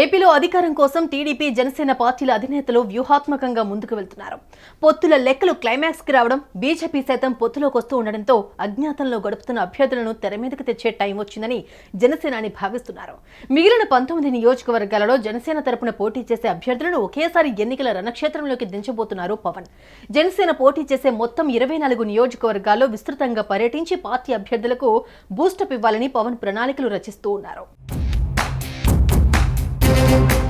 ఏపీలో అధికారం కోసం టీడీపీ జనసేన పార్టీల అధినేతలు వ్యూహాత్మకంగా ముందుకు వెళ్తున్నారు. పొత్తుల లెక్కలు క్లైమాక్స్కి రావడం బీజేపీ సైతం పొత్తులోకి వస్తూ ఉండడంతో అజ్ఞాతంలో గడుపుతున్న అభ్యర్థులను తెర మీదకి తెచ్చే టైం వచ్చిందని జనసేనాని భావిస్తున్నారు. మిగిలిన పంతొమ్మిది నియోజకవర్గాలలో జనసేన తరపున పోటీ చేసే అభ్యర్థులను ఒకేసారి ఎన్నికల రణక్షేత్రంలోకి దించబోతున్నారు పవన్. జనసేన పోటీ చేసే మొత్తం ఇరవై నాలుగు నియోజకవర్గాల్లో విస్తృతంగా పర్యటించి పార్టీ అభ్యర్థులకు బూస్టప్ ఇవ్వాలని పవన్ ప్రణాళికలు రచిస్తూ ఉన్నారు. Thank you.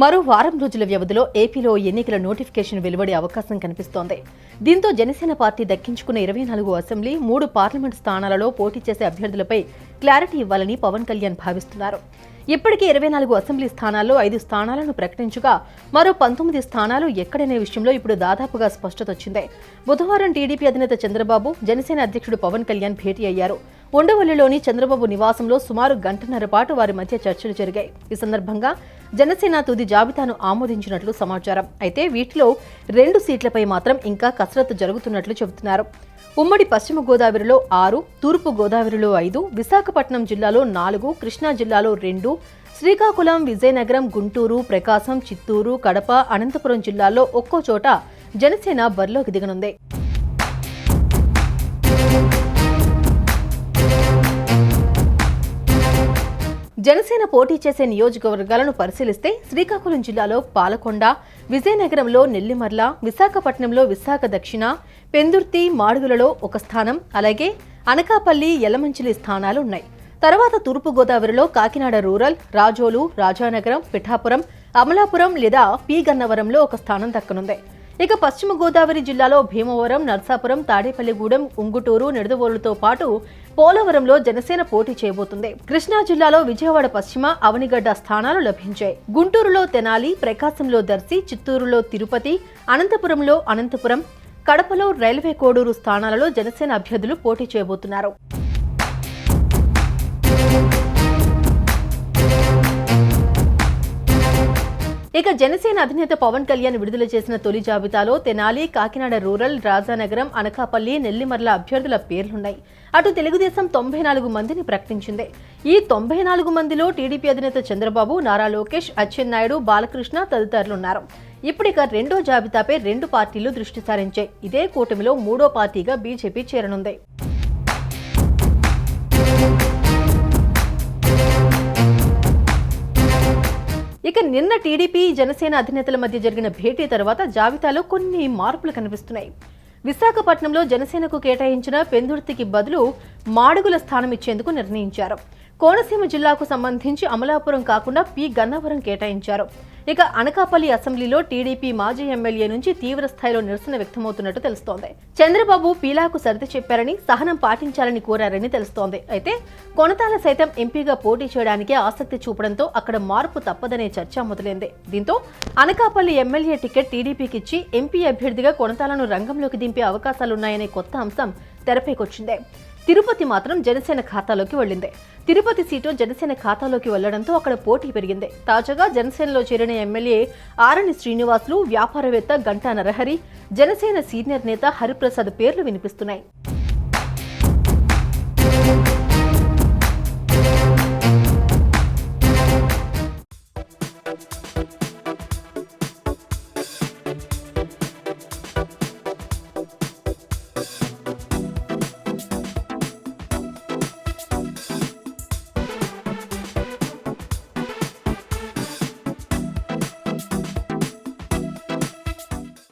మరో వారం రోజుల వ్యవధిలో ఏపీలో ఎన్నికల నోటిఫికేషన్ వెలువడే అవకాశం కనిపిస్తోంది. దీంతో జనసేన పార్టీ దక్కించుకున్న ఇరవై నాలుగు అసెంబ్లీ మూడు పార్లమెంట్ స్థానాలలో పోటీ చేసే అభ్యర్థులపై క్లారిటీ ఇవ్వాలని పవన్ కళ్యాణ్ భావిస్తున్నారు. ఇప్పటికే ఇరవై నాలుగు అసెంబ్లీ స్థానాల్లో ఐదు స్థానాలను ప్రకటించగా మరో పంతొమ్మిది స్థానాలు ఎక్కడనే విషయంలో ఇప్పుడు దాదాపుగా స్పష్టత వచ్చింది. బుధవారం టీడీపీ అధినేత చంద్రబాబు జనసేన అధ్యక్షుడు పవన్ కళ్యాణ్ భేటీ అయ్యారు. ఉండవల్లిలోని చంద్రబాబు నివాసంలో సుమారు గంటన్నర పాటు వారి మధ్య చర్చలు జరిగాయి. ఈ సందర్భంగా జనసేన తుది జాబితాను ఆమోదించినట్లు సమాచారం. అయితే వీటిలో రెండు సీట్లపై మాత్రం ఇంకా కసరత్తు జరుగుతున్నట్లు చెబుతున్నారు. ఉమ్మడి పశ్చిమ గోదావరిలో ఆరు తూర్పు గోదావరిలో ఐదు విశాఖపట్నం జిల్లాలో నాలుగు కృష్ణా జిల్లాలో రెండు శ్రీకాకుళం విజయనగరం గుంటూరు ప్రకాశం చిత్తూరు కడప అనంతపురం జిల్లాల్లో ఒక్కో చోట జనసేన బరిలోకి దిగనుంది. జనసేన పోటీ చేసే నియోజకవర్గాలను పరిశీలిస్తే శ్రీకాకుళం జిల్లాలో పాలకొండ విజయనగరంలో నెల్లిమర్ల విశాఖపట్నంలో విశాఖ దక్షిణ పెందుర్తి మాడుగులలో ఒక స్థానం అలాగే అనకాపల్లి యలమంచిలి స్థానాలు ఉన్నాయి. తర్వాత తూర్పు గోదావరిలో కాకినాడ రూరల్ రాజోలు రాజానగరం పిఠాపురం అమలాపురం లేదా పి గన్నవరంలో ఒక స్థానం దక్కనుంది. ఇక పశ్చిమ గోదావరి జిల్లాలో భీమవరం నర్సాపురం తాడేపల్లిగూడెం ఉంగుటూరు నిడదవోలుతో పాటు పోలవరంలో జనసేన పోటీ చేయబోతుంది. కృష్ణా జిల్లాలో విజయవాడ పశ్చిమ అవనిగడ్డ స్థానాలు లభించాయి. గుంటూరులో తెనాలి ప్రకాశంలో దర్శి చిత్తూరులో తిరుపతి అనంతపురంలో అనంతపురం కడపలో రైల్వే కోడూరు స్థానాలలో జనసేన అభ్యర్థులు పోటీ చేయబోతున్నారు. ఇక జనసేన అధినేత పవన్ కళ్యాణ్ విడుదల చేసిన తొలి జాబితాలో తెనాలి కాకినాడ రూరల్ రాజానగరం అనకాపల్లి నెల్లిమర్ల అభ్యర్థుల పేర్లున్నాయి. అటు తెలుగుదేశం తొంభై నాలుగు మందిని ప్రకటించింది. ఈ తొంభై నాలుగు మందిలో టీడీపీ అధినేత చంద్రబాబు నారా లోకేష్ అచ్చెన్నాయుడు బాలకృష్ణ తదితరులున్నారు. ఇప్పటిక రెండో జాబితాపై రెండు పార్టీలు దృష్టి సారించాయి. ఇదే కూటమిలో మూడో పార్టీగా బీజేపీ చేరనుంది. ఇక నిన్న టీడీపీ జనసేన అధినేతల మధ్య జరిగిన భేటీ తర్వాత జాబితాలో కొన్ని మార్పులు కనిపిస్తున్నాయి. విశాఖపట్నంలో జనసేనకు కేటాయించిన పెందుర్తికి బదులు మాడుగుల స్థానం ఇచ్చేందుకు నిర్ణయించారు. కోనసీమ జిల్లాకు సంబంధించి అమలాపురం కాకుండా పి. గన్నవరం కేటాయించారు. ఇక అనకాపల్లి అసెంబ్లీలో టీడీపీ మాజీ ఎమ్మెల్యే నుంచి తీవ్ర స్థాయిలో నిరసన వ్యక్తమవుతున్నట్టు తెలుస్తోంది. చంద్రబాబు పీలాకు సర్ది చెప్పారని సహనం పాటించాలని కోరారని తెలుస్తోంది. అయితే కొనతాల సైతం ఎంపీగా పోటీ చేయడానికి ఆసక్తి చూపడంతో అక్కడ మార్పు తప్పదనే చర్చ మొదలైంది. దీంతో అనకాపల్లి ఎమ్మెల్యే టికెట్ టీడీపీకి ఇచ్చి ఎంపీ అభ్యర్థిగా కొనతాలను రంగంలోకి దింపే అవకాశాలున్నాయనే కొత్త అంశం తెరపైకొచ్చింది. తిరుపతి మాత్రం జనసేన ఖాతాలోకి వెళ్ళింది. తిరుపతి సీటు జనసేన ఖాతాలోకి వెళ్ళడంతో అక్కడ పోటీ పెరిగింది. తాజాగా జనసేనలో చేరిన ఎమ్మెల్యే ఆరణి శ్రీనివాసులు వ్యాపారవేత్త గంటా నరహరి జనసేన సీనియర్ నేత హరిప్రసాద్ పేర్లు వినిపిస్తున్నాయి.